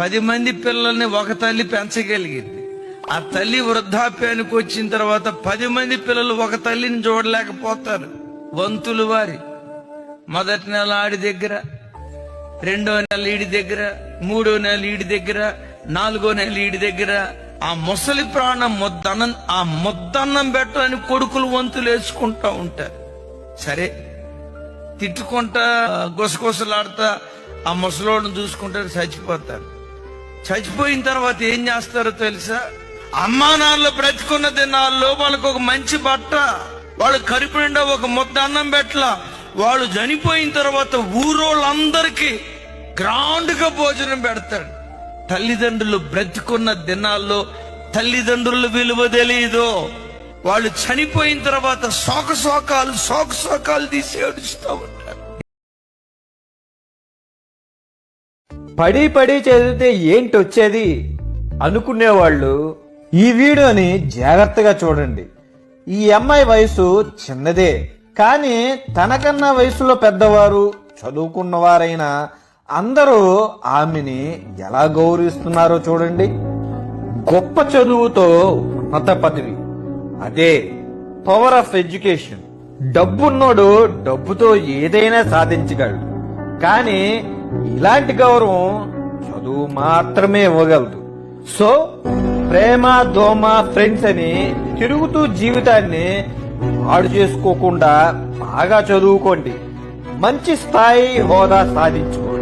పది మంది పిల్లల్ని ఒక తల్లి పెంచగలిగింది. ఆ తల్లి వృద్ధాప్యానికి వచ్చిన తర్వాత పది మంది పిల్లలు ఒక తల్లిని చూడలేకపోతారు. వంతులు వారి. మొదటి నెల ఆడి దగ్గర రెండో నెల ఈడి దగ్గర మూడో నెల ఈడి దగ్గర నాలుగో నెల ఈడి దగ్గర ఆ ముసలి ప్రాణం ముద్దన్నం ఆ ముద్దన్నం పెట్టడానికి కొడుకులు వంతులు వేసుకుంటా ఉంటారు. సరే తిట్టుకుంటా గుసగుసలాడతా ఆ ముసలోడిని చూసుకుంటారు చచ్చిపోతారు. చచ్చిపోయిన తర్వాత ఏం చేస్తారో తెలుసా? అమ్మా నాన్నలు బ్రతికున్న దినాల్లో వాళ్ళకు ఒక మంచి బట్ట. వాళ్ళు కరిపిండా నిండా ఒక ముద్ద అన్నం పెట్టలా. వాళ్ళు చనిపోయిన తర్వాత ఊరోళ్ళందరికీ గ్రాండ్గా భోజనం పెడతాడు. తల్లిదండ్రులు బ్రతుకున్న దినాల్లో తల్లిదండ్రులు విలువ తెలియదు వాళ్ళు చనిపోయిన తర్వాత శోక శోకాలు శోక శోకాలు తీసి ఏడుస్తూ ఉంటారు. పడి పడి చదివితే ఏంటి వచ్చేది అనుకునేవాళ్ళు ఈ వీడియోని జాగ్రత్తగా చూడండి. ఈ అమ్మాయి వయసు చిన్నదే కానీ తనకన్నా వయసులో పెద్దవారు చదువుకున్నవారైనా అందరూ ఆమెని ఎలా గౌరవిస్తున్నారో చూడండి. గొప్ప చదువుతో ఉన్నత పదవి. అదే పవర్ ఆఫ్ ఎడ్యుకేషన్ డబ్బున్నోడు డబ్బుతో ఏదైనా సాధించగలడు. కానీ ఇలాంటి గౌరవం చదువు మాత్రమే ఇవ్వగలదు. సో ప్రేమ దోమ ఫ్రెండ్స్ అని తిరుగుతూ జీవితాన్ని పాడు చేసుకోకుండా బాగా చదువుకోండి. మంచి స్థాయి హోదా సాధించుకోండి.